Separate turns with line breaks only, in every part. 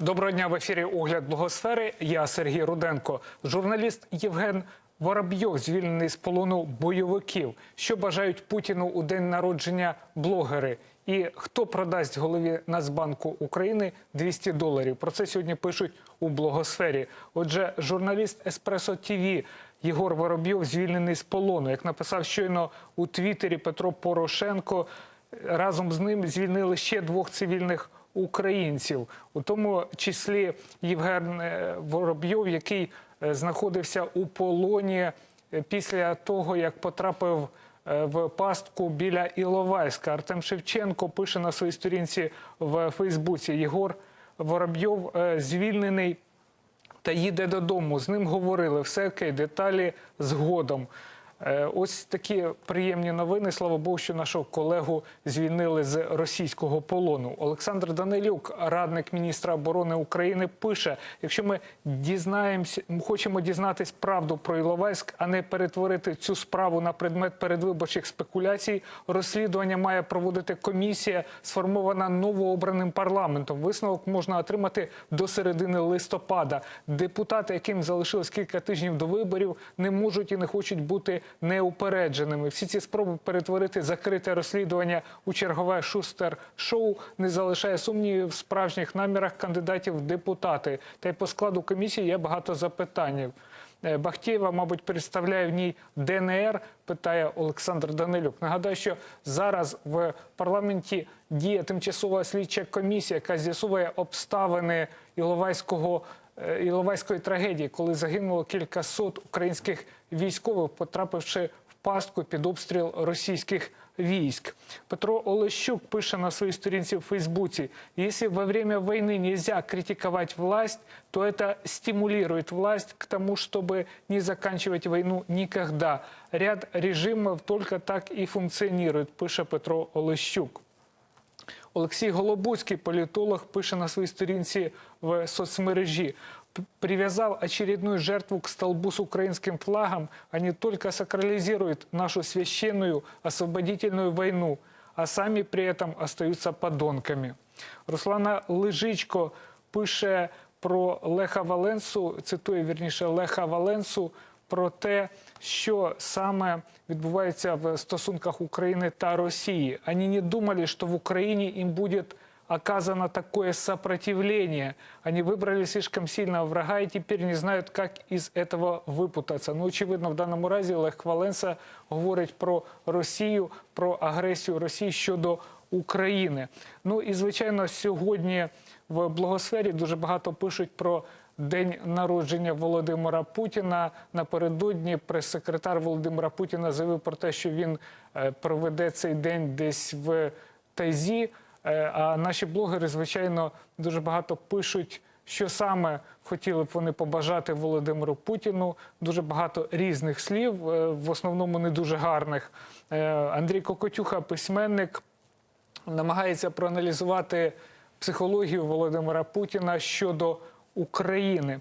Доброго дня в ефірі Огляд Благосфери. Я Сергій Руденко. Журналіст Євген Воробйов звільнений з полону бойовиків. Що бажають Путіну у день народження блогери? І хто продасть голові Нацбанку України 200 доларів? Про це сьогодні пишуть у блогосфері. Отже, журналіст Еспресо ТІВІ Єгор Воробйов звільнений з полону. Як написав щойно у Твіттері Петро Порошенко, разом з ним звільнили ще двох цивільних українців, у тому числі Євген е, Воробйов, який е, знаходився у полоні е, після того, як потрапив в пастку біля Іловайська. Артем Шевченко пише на своїй сторінці в Фейсбуці: Єгор Воробйов звільнений та їде додому. З ним говорили все окей, деталі згодом. Е, Ось такі приємні новини. Слава Богу, що нашого колегу звільнили з російського полону. Олександр Данилюк, радник міністра оборони України, пише: якщо ми дізнаємося, хочемо дізнатись правду про Іловайськ, а не перетворити цю справу на предмет передвиборчих спекуляцій, розслідування має проводити комісія, сформована новообраним парламентом. Висновок можна отримати до середини листопада. Депутати, яким залишилось кілька тижнів до виборів, не можуть і не хочуть бути неупередженими. Всі ці спроби перетворити закрите розслідування у чергове шустер-шоу не залишає сумнівів в справжніх намірах кандидатів в депутати. Та й по складу комісії є багато запитань. Е, Бахтєєва, мабуть, представляє в ній ДНР, питає Олександр Данилюк. Нагадаю, що зараз в парламенті діє тимчасова слідча комісія, яка з'ясовує обставини Іловайського. е, Іловайської трагедії, коли загинуло кілька сот українських військових, потрапивши в пастку під обстріл російських військ. Петро Олещук пише на своїй сторінці в Фейсбуці: «Если во время войны нельзя критиковать власть, то это стимулирует власть к тому, чтобы не заканчивать войну никогда. Ряд режимов только так и функционирует», пише Петро Олещук. Олексій Голобуцький, політолог, пише на своїй сторінці в соцмережі. «П- Привязав очередную жертву к столбу с украинским флагом, они только сакрализируют нашу священную освободительную войну, а сами при этом остаются подонками. Руслана Лижичко пише про Леха Валенсу, цитує вірніше Леха Валенсу, про те, що саме відбувається в стосунках України та Росії. Вони не думали, що в Україні їм буде оказано такое сопротивление. Они выбрали слишком сильного врага и теперь не знают, как из этого випутатися. Ну, очевидно, в даному разі Лех Валенса говорить про Росію, про агресію Росії щодо України. Ну і звичайно, сьогодні в блогосфері дуже багато пишуть про день народження Володимира Путіна. Напередодні прес-секретар Володимира Путіна заявив про те, що він е, проведе цей день десь в Тайзі. Е, А наші блогери, звичайно, дуже багато пишуть, що саме хотіли б вони побажати Володимиру Путіну. Дуже багато різних слів, е, в основному не дуже гарних. Андрій Кокотюха, письменник, намагається проаналізувати психологію Володимира Путіна щодо України.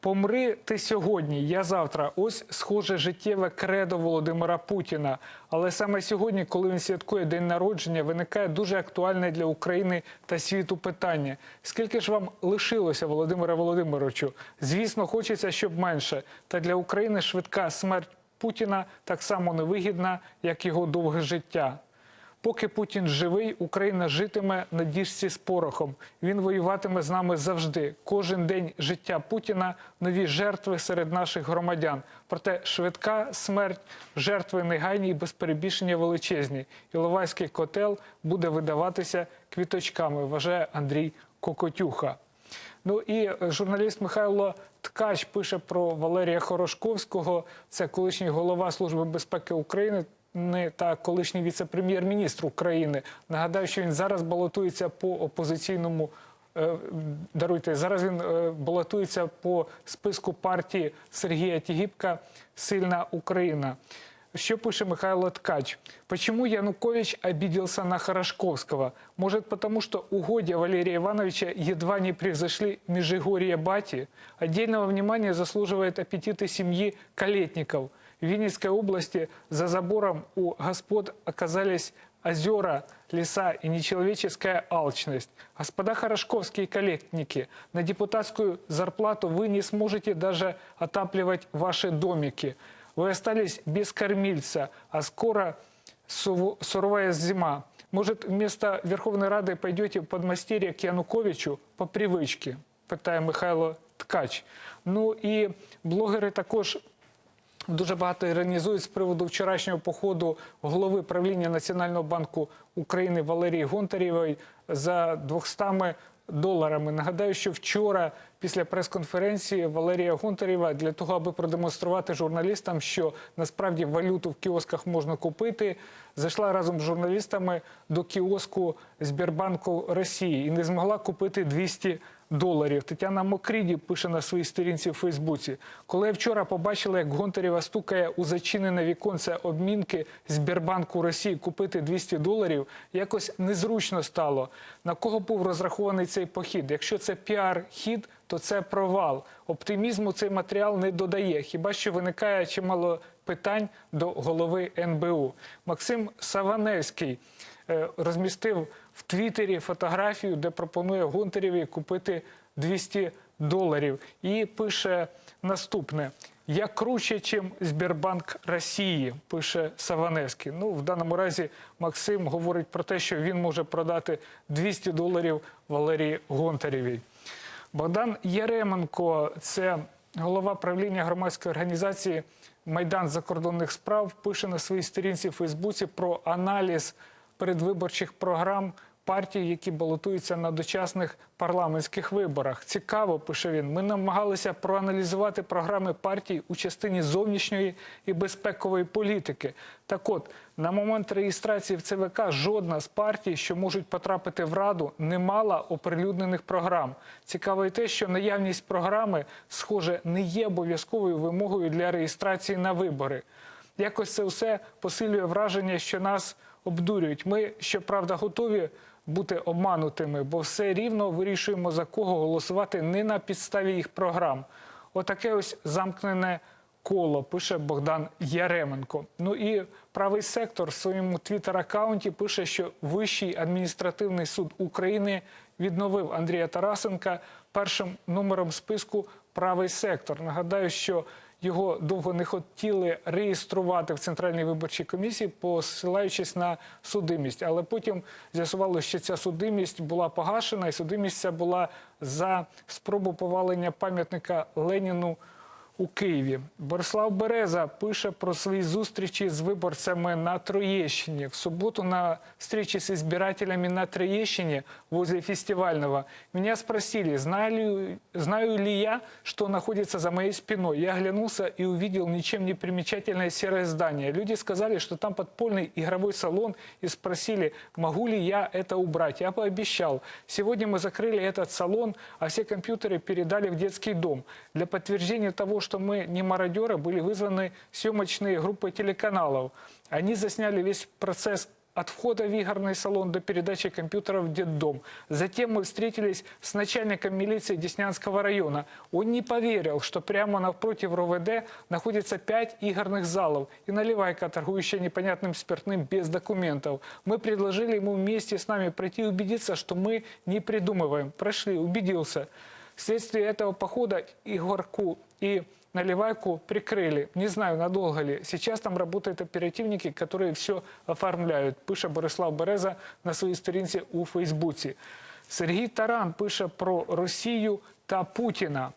Помри ти сьогодні, я завтра. Ось схоже життєве кредо Володимира Путіна. Але саме сьогодні, коли він святкує день народження, виникає дуже актуальне для України та світу питання: скільки ж вам лишилося, Володимире Володимировичу? Звісно, хочеться, щоб менше. Та для України швидка смерть Путіна так само невигідна, як його довге життя. Поки Путін живий, Україна житиме на діжці з порохом. Він воюватиме з нами завжди. Кожен день життя Путіна нові жертви серед наших громадян. Проте швидка смерть, жертви негайні і без перебільшення величезні. Іловайський котел буде видаватися квіточками, вважає Андрій Кокотюха. Ну і журналіст Михайло Ткач пише про Валерія Хорошковського. Це колишній голова Служби безпеки України та колишній віце-прем'єр-міністр України. Нагадаю, що він зараз балотується по опозиційному. е, Даруйте, зараз він е, балотується по списку партії Сергія Тігіпка Сильна Україна. Что пишет Михайло Ткач? Почему Янукович обиделся на Хорошковского? Может, потому что угодья Валерия Ивановича едва не превзошли Межигорье Бати? Отдельного внимания заслуживает аппетиты семьи Калетников. В Винницкой области за забором у господ оказались озера, леса и нечеловеческая алчность. Господа Хорошковские и коллектники, на депутатскую зарплату вы не сможете даже отапливать ваши домики. Вы остались без кормильца, а скоро суровая зима. Может, вместо Верховной Рады пойдете в подмастерье к Януковичу по привычке? Питає Михайло Ткач. Ну і блогери також Дуже багато іронізують з приводу вчорашнього походу голови правління Національного банку України Валерії Гонтарєвої за 200 доларами. Нагадаю, що вчора після прес-конференції Валерія Гонтарєва для того, аби продемонструвати журналістам, що насправді валюту в кіосках можна купити, зайшла разом з журналістами до кіоску Збірбанку Росії і не змогла купити 200 доларів. Тетяна Мокріді пише на своїй сторінці в Фейсбуці. Коли я вчора побачила, як Гонтарєва стукає у зачинене віконце обмінки Збірбанку Росії купити 200 доларів, якось незручно стало. На кого був розрахований цей похід? Якщо це піар-хід, то це провал. Оптимізму цей матеріал не додає. Хіба що виникає чимало питань до голови НБУ. Максим Саваневський е, розмістив в Твіттері фотографію, де пропонує Гонтарєві купити 200 доларів. І пише наступне. Я круче, чим Збірбанк Росії, пише Саваневський. Ну, в даному разі Максим говорить про те, що він може продати 200 доларів Валерії Гонтарєвій. Богдан Яременко, це голова правління громадської організації Майдан закордонних справ, пише на своїй сторінці в Фейсбуці про аналіз передвиборчих програм партій, які балотуються на дочасних парламентських виборах. Цікаво, пише він. Ми намагалися проаналізувати програми партій у частині зовнішньої і безпекової політики. Так от, на момент реєстрації в ЦВК жодна з партій, що можуть потрапити в Раду, не мала оприлюднених програм. Цікаво і те, що наявність програми, схоже, не є обов'язковою вимогою для реєстрації на вибори. Якось це все посилює враження, що нас обдурюють. Ми, щоправда, готові бути обманутими, бо все рівно вирішуємо за кого голосувати не на підставі їх програм. Отаке ось замкнене коло, пише Богдан Яременко. Ну і правий сектор в своєму твіттер-аккаунті пише, що Вищий адміністративний суд України відновив Андрія Тарасенка першим номером списку правий сектор. Нагадаю, що його довго не хотіли реєструвати в Центральній виборчій комісії, посилаючись на судимість. Але потім з'ясувалося, що ця судимість була погашена, і судимість ця була за спробу повалення пам'ятника Леніну у Києві. Борислав Береза пише про свої зустрічі з виборцями на Троєщині. В суботу на встрече с избирателями на Троещине возле фестивального меня спросили, знаю ли, знаю ли я, что находится за моей спиной. Я оглянулся и увидел ничем не примечательное серое здание. Люди сказали, что там подпольный игровой салон и спросили, могу ли я это убрать. Я пообещал. Сегодня мы закрыли этот салон, а все компьютеры передали в детский дом. Для подтверждения того, что мы не мародеры, были вызваны съемочные группы телеканалов. Они засняли весь процесс от входа в игорный салон до передачи компьютеров в детдом. Затем мы встретились с начальником милиции Деснянского района. Он не поверил, что прямо напротив РОВД находится пять игорных залов и наливайка, торгующая непонятным спиртным без документов. Мы предложили ему вместе с нами пройти и убедиться, что мы не придумываем. Прошли, убедился. Вследствие этого похода Игорку и Наливайку прикрыли. Не знаю, надолго ли. Сейчас там работают оперативники, которые все оформляют. Пише Борислав Береза на своїй сторінці у Фейсбуці. Сергій Таран пише про Росію та Путіна.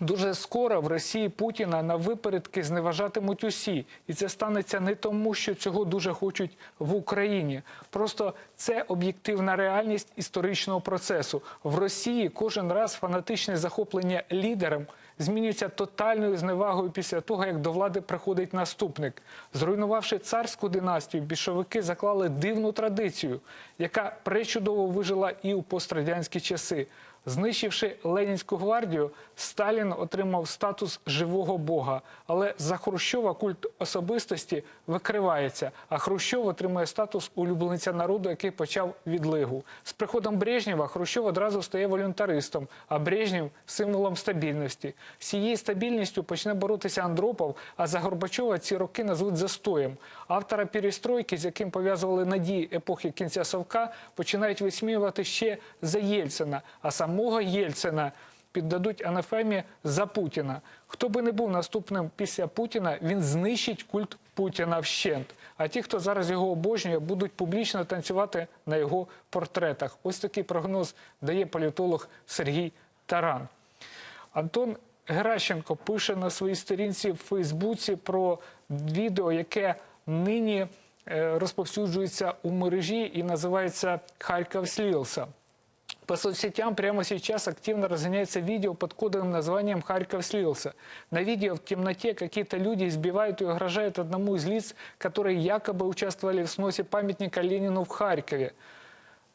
Дуже скоро в Росії Путіна на випередки зневажатимуть усі, і це станеться не тому, що цього дуже хочуть в Україні. Просто це об'єктивна реальність історичного процесу. В Росії кожен раз фанатичне захоплення лідером змінюється тотальною зневагою після того, як до влади приходить наступник. Зруйнувавши царську династію, більшовики заклали дивну традицію, яка пречудово вижила і у пострадянські часи. Знищивши Ленінську гвардію, Сталін отримав статус живого бога. Але за Хрущова культ особистості викривається, а Хрущов отримує статус улюбленця народу, який почав відлигу. З приходом Брежнєва Хрущов одразу стає волюнтаристом, а Брежнєв – символом стабільності. З цією стабільністю почне боротися Андропов, а за Горбачова ці роки назвуть застоєм. Автора перестройки, з яким пов'язували надії епохи кінця Совка, починають висміювати ще за Єльцина, а самого Єльцина піддадуть анафемі за Путіна. Хто би не був наступним після Путіна, він знищить культ Путіна вщент. А ті, хто зараз його обожнює, будуть публічно танцювати на його портретах. Ось такий прогноз дає політолог Сергій Таран. Антон Геращенко пише на своїй сторінці в Фейсбуці про відео, яке нині е, розповсюджується у мережі і називається «Харьков слился». По соцсетям прямо сейчас активно разгоняется видео под кодовым названием «Харьков слился». На видео в темноте какие-то люди избивают и угрожают одному из лиц, которые якобы участвовали в сносе памятника Ленину в Харькове.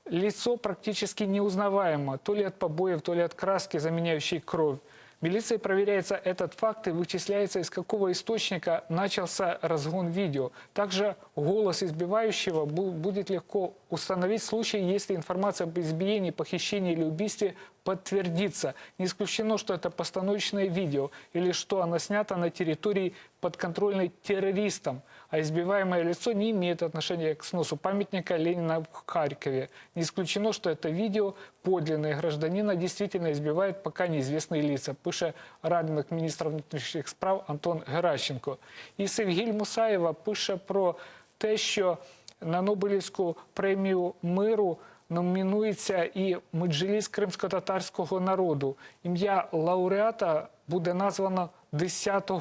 Лицо практически неузнаваемо, то ли от побоев, то ли от краски, заменяющей кровь. Милицией проверяется этот факт и вычисляется, из какого источника начался разгон видео. Также голос избивающего бу- будет легко установить в случае, если информация об избиении, похищении или убийстве подтвердится. Не исключено, что это постановочное видео или что оно снято на территории подконтрольной террористам, а избиваемое лицо не имеет отношения к сносу памятника Ленина в Харькове. Не исключено, что это видео подлинное гражданина действительно избивает пока неизвестные лица, пише радник міністра внутрішніх справ Антон Геращенко. І Севгіль Мусаєва пише про те, що на Нобелівську премію миру номінується і меджліс кримсько-татарського народу. Ім'я лауреата буде названо 10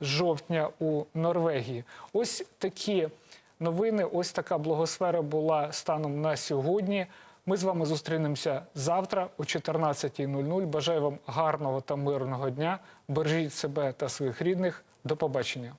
жовтня у Норвегії. Ось такі новини, ось така благосфера була станом на сьогодні. Ми з вами зустрінемося завтра о 14.00. Бажаю вам гарного та мирного дня. Бережіть себе та своїх рідних. До побачення.